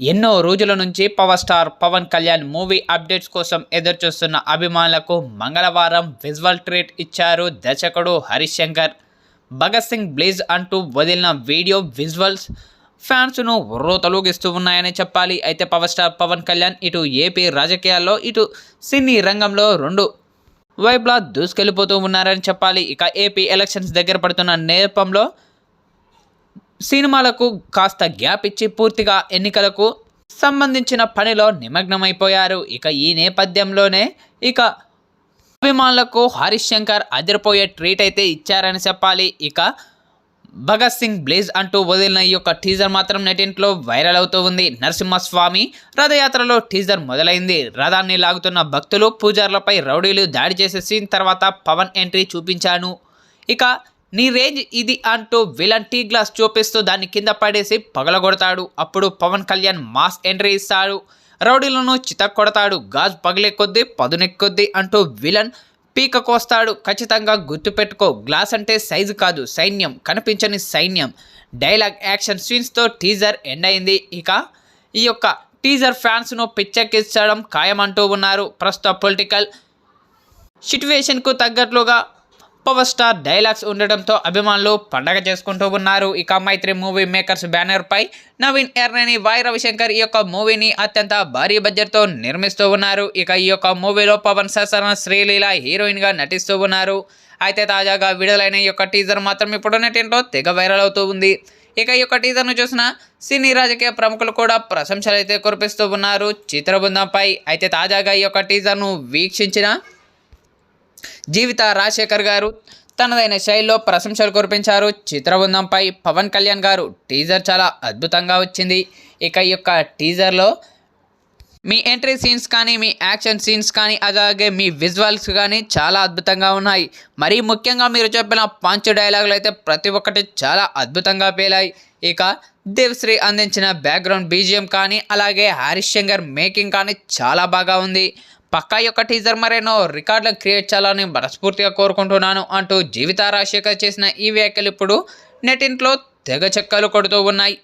ఎన్నో రోజుల నుంచి power star Pawan Kalyan movie updates కోసం ఎదురుచూస్తున్న అభిమానులకు మంగళవారం విజువల్ ట్రీట్ ఇచ్చారు దర్శకుడు హరిశంకర్. భగత్ సింగ్ బ్లేజ్ అంటూ వదిలిన వీడియో విజువల్స్ ఫ్యాన్స్ను రోతలోగిస్తూ ఉన్నాయని చెప్పాలి. అయితే పవర్ స్టార్ పవన్ కళ్యాణ్ ఇటు ఏపీ రాజకీయాల్లో ఇటు సినీ రంగంలో రెండు వైపులా దూసుకెళ్ళిపోతూ ఉన్నారని చెప్పాలి. ఇక ఏపీ ఎలక్షన్స్ దగ్గర పడుతున్న నేపథ్యంలో సినిమాలకు కాస్త గ్యాప్ ఇచ్చి పూర్తిగా ఎన్నికలకు సంబంధించిన పనిలో నిమగ్నమైపోయారు. ఇక ఈ నేపథ్యంలోనే ఇక అభిమానులకు హరీష్ శంకర్ అదిరిపోయే ట్రీట్ అయితే ఇచ్చారని చెప్పాలి. ఇక భగత్ సింగ్ బ్లేజ్ అంటూ వదిలిన ఈ యొక్క టీజర్ మాత్రం నెటింట్లో వైరల్ అవుతూ ఉంది. నరసింహస్వామి రథయాత్రలో టీజర్ మొదలైంది. రథాన్ని లాగుతున్న భక్తులు పూజారులపై రౌడీలు దాడి చేసే సీన్ తర్వాత పవన్ ఎంట్రీ చూపించాను. ఇక నీ రేంజ్ ఇది అంటూ విలన్ టీ గ్లాస్ చూపిస్తూ దాన్ని కింద పడేసి పగలగొడతాడు. అప్పుడు పవన్ కళ్యాణ్ మాస్ ఎంట్రీ ఇస్తాడు. రౌడీలను చితక్ కొడతాడు గాజ్ పగిలే కొద్దీ పదునెక్కొద్దీ అంటూ విలన్ పీక కోస్తాడు. ఖచ్చితంగా గుర్తుపెట్టుకో గ్లాస్ అంటే సైజు కాదు సైన్యం కనిపించని సైన్యం. డైలాగ్ యాక్షన్ సీన్స్తో టీజర్ ఎండ్ అయింది. ఇక ఈ యొక్క టీజర్ ఫ్యాన్స్ను పిచ్చెక్కించడం ఖాయమంటూ ఉన్నారు. ప్రస్తుత పొలిటికల్ సిట్యువేషన్కు తగ్గట్లుగా పవర్ స్టార్ డైలాగ్స్ ఉండడంతో అభిమానులు పండగ చేసుకుంటూ ఉన్నారు. ఇక మైత్రి మూవీ మేకర్స్ బ్యానర్పై నవీన్ ఎర్రని వై రవిశంకర్ ఈ యొక్క మూవీని అత్యంత భారీ బడ్జెట్తో నిర్మిస్తూ ఉన్నారు. ఇక ఈ యొక్క మూవీలో పవన్ సరసన శ్రీలీల హీరోయిన్గా నటిస్తూ ఉన్నారు. అయితే తాజాగా విడుదలైన ఈ యొక్క టీజర్ మాత్రం ఇప్పుడు నెటింట్లో తెగ వైరల్ అవుతూ ఉంది. ఇక ఈ యొక్క టీజర్ను చూసిన సినీ రాజకీయ ప్రముఖులు కూడా ప్రశంసలు అయితే కురిపిస్తూ ఉన్నారు. చిత్రబృందంపై అయితే తాజాగా ఈ యొక్క టీజర్ను వీక్షించిన జీవిత రాజశేఖర్ గారు తనదైన శైలిలో ప్రశంసలు కురిపించారు. చిత్రబృందంపై పవన్ కళ్యాణ్ గారు టీజర్ చాలా అద్భుతంగా వచ్చింది. ఇక ఈ యొక్క టీజర్లో మీ ఎంట్రీ సీన్స్ కానీ మీ యాక్షన్ సీన్స్ కానీ అలాగే మీ విజువల్స్ కానీ చాలా అద్భుతంగా ఉన్నాయి. మరీ ముఖ్యంగా మీరు చెప్పిన పంచ్ డైలాగులు అయితే ప్రతి ఒక్కటి చాలా అద్భుతంగా పేలాయి. ఇక దేవ్శ్రీ అందించిన బ్యాక్గ్రౌండ్ బీజిఎం కానీ అలాగే హరీష్ శంకర్ మేకింగ్ కానీ చాలా బాగా ఉంది. పక్కా యొక్క టీజర్ మరేనో రికార్డులు క్రియేట్ చేయాలని మనస్ఫూర్తిగా కోరుకుంటున్నాను అంటూ జీవిత రాజశేఖర్ చేసిన ఈ వ్యాఖ్యలు ఇప్పుడు నెటింట్లో తెగ చెక్కలు కొడుతూ ఉన్నాయి.